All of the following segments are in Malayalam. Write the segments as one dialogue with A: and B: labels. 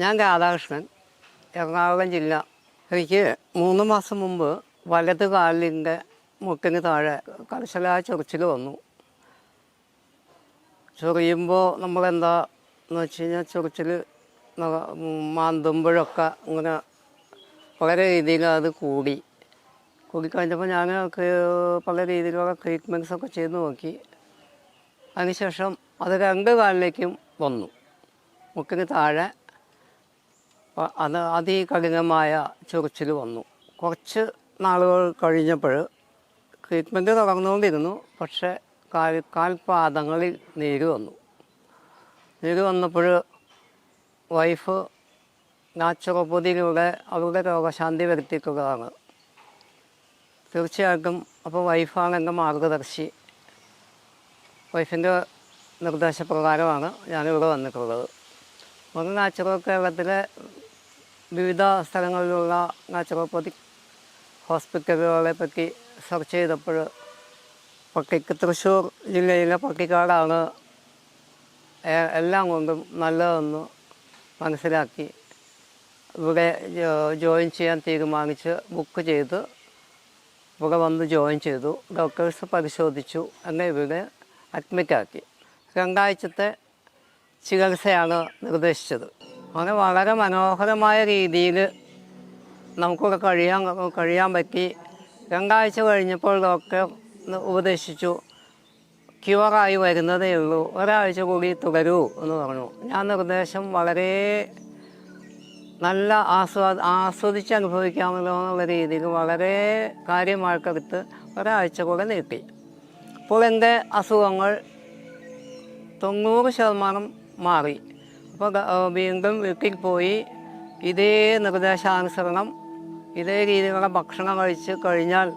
A: ഞാൻ രാധാകൃഷ്ണൻ എറണാകുളം ജില്ല. എനിക്ക് മൂന്ന് മാസം മുമ്പ് വലത് കാലിന്റെ മുട്ടിന് താഴെ കർശലായ ചൊറിച്ചിൽ വന്നു. ചൊറിയുമ്പോൾ നമ്മളെന്താ എന്ന് വെച്ച് കഴിഞ്ഞാൽ ചൊറിച്ചിൽ മാന്തുമ്പോഴൊക്കെ ഇങ്ങനെ വളരെ രീതിയിൽ അത് കൂടി. കൂടിക്കഴിഞ്ഞപ്പോൾ ഞാൻ പല രീതിയിലുള്ള ട്രീറ്റ്മെന്റ്സ് ഒക്കെ ചെയ്ത് നോക്കി. അതിനുശേഷം അത് രണ്ട് കാലിലേക്കും വന്നു. മുക്കിന് താഴെ അത് അതികഠിനമായ ചൊറിച്ചിൽ വന്നു. കുറച്ച് നാളുകൾ കഴിഞ്ഞപ്പോൾ ട്രീറ്റ്മെന്റ് തുടർന്നുകൊണ്ടിരുന്നു പക്ഷേ കാൽ കാൽപാദങ്ങളിൽ നീര് വന്നു. നീര് വന്നപ്പോൾ വൈഫ് നാച്ചുറോപ്പതിയിലൂടെ അവരുടെ രോഗശാന്തി വരുത്തിയിട്ടുള്ളതാണ്. തീർച്ചയായിട്ടും അപ്പോൾ വൈഫാണ് എന്റെ മാർഗദർശി വൈഫിന്റെ നിർദ്ദേശപ്രകാരമാണ് ഞാനിവിടെ വന്നിട്ടുള്ളത്. ഒന്ന് നാച്ചുറൽ കേരളത്തിലെ വിവിധ സ്ഥലങ്ങളിലുള്ള നാച്ചുറോപ്പതി ഹോസ്പിറ്റലുകളെ പറ്റി സെർച്ച് ചെയ്തപ്പോൾ പട്ടിക്ക് തൃശ്ശൂർ ജില്ലയിലെ പട്ടിക്കാടാണ് എ- എല്ലാം കൊണ്ടും നല്ലതെന്ന് മനസ്സിലാക്കി. ഇവിടെ ജോയിൻ ചെയ്യാൻ തീരുമാനിച്ച് ബുക്ക് ചെയ്ത് ഇവിടെ വന്ന് ജോയിൻ ചെയ്തു. ഡോക്ടേഴ്സ് പരിശോധിച്ചു. എന്നെ ഇവിടെ അഡ്മിറ്റാക്കി. രണ്ടാഴ്ചത്തെ ചികിത്സയാണ് നിർദ്ദേശിച്ചത്. അങ്ങനെ വളരെ മനോഹരമായ രീതിയിൽ നമുക്കിവിടെ കഴിയാൻ കഴിയാൻ പറ്റി. രണ്ടാഴ്ച കഴിഞ്ഞപ്പോൾ ഡോക്ടർ ഉപദേശിച്ചു. ക്യൂറായി വരുന്നതേ ഉള്ളൂ. ഒരാഴ്ച കൂടി തുടരൂ എന്ന് പറഞ്ഞു. ഞാൻ നിർദ്ദേശം വളരെ നല്ല ആസ്വാ ആസ്വദിച്ച് അനുഭവിക്കാമല്ലോ എന്നുള്ള രീതിയിൽ വളരെ കാര്യമായിട്ടെടുത്ത് ഒരാഴ്ച കൂടെ നീട്ടി. അപ്പോൾ എന്റെ അസുഖങ്ങൾ തൊണ്ണൂറ് ശതമാനം മാറി. അപ്പോൾ വീണ്ടും വീട്ടിൽ പോയി ഇതേ നിർദ്ദേശാനുസരണം ഇതേ രീതിയിലുള്ള ഭക്ഷണം കഴിച്ച് കഴിഞ്ഞാൽ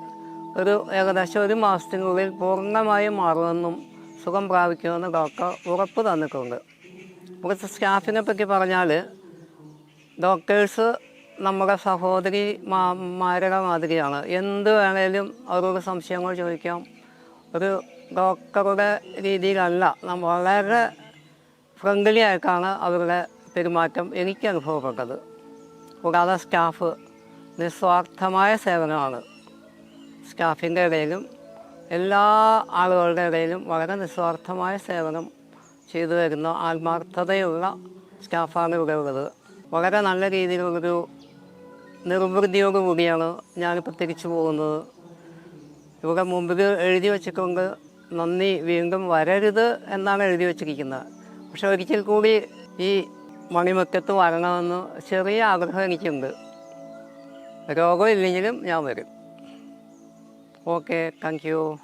A: ഒരു ഏകദേശം ഒരു മാസത്തിനുള്ളിൽ പൂർണമായും മാറുമെന്നും സുഖം പ്രാപിക്കുമെന്ന് ഡോക്ടർ ഉറപ്പ് തന്നിട്ടുണ്ട്. കുറച്ച് സ്റ്റാഫിനെ പറ്റി പറഞ്ഞാൽ ഡോക്ടേഴ്സ് നമ്മുടെ സഹോദരി മാ- മാരുടെ മാതിരിയാണ് എന്ത് വേണേലും അവരോട് സംശയങ്ങൾ ചോദിക്കാം. ഒരു ഡോക്ടറുടെ രീതിയിലല്ല വളരെ ഫ്രണ്ട്ലി ആയിട്ടാണ് അവരുടെ പെരുമാറ്റം എനിക്ക് അനുഭവപ്പെട്ടത്. കൂടാതെ സ്റ്റാഫ് നിസ്വാർത്ഥമായ സേവനമാണ്. സ്റ്റാഫിന്റെ ഇടയിലും എല്ലാ ആളുകളുടെ ഇടയിലും വളരെ നിസ്വാർത്ഥമായ സേവനം ചെയ്തു വരുന്ന ആത്മാർത്ഥതയുള്ള സ്റ്റാഫാണ് ഇവിടെ ഉള്ളത്. വളരെ നല്ല രീതിയിലുള്ളൊരു നിർവൃതിയോടുകൂടിയാണ് ഞാനിപ്പോൾ തിരിച്ചു പോകുന്നത്. ഇവിടെ മുമ്പിൽ എഴുതി വെച്ചിട്ടുണ്ട് നന്ദി വീണ്ടും വരരുത് എന്നാണ് എഴുതി വച്ചിരിക്കുന്നത്. പക്ഷെ ഒരിക്കൽ കൂടി ഈ മണിമുറ്റത്ത് വരണമെന്ന് ചെറിയ ആഗ്രഹം എനിക്കുണ്ട്. രോഗമില്ലെങ്കിലും ഞാൻ വരും. Okay thank you.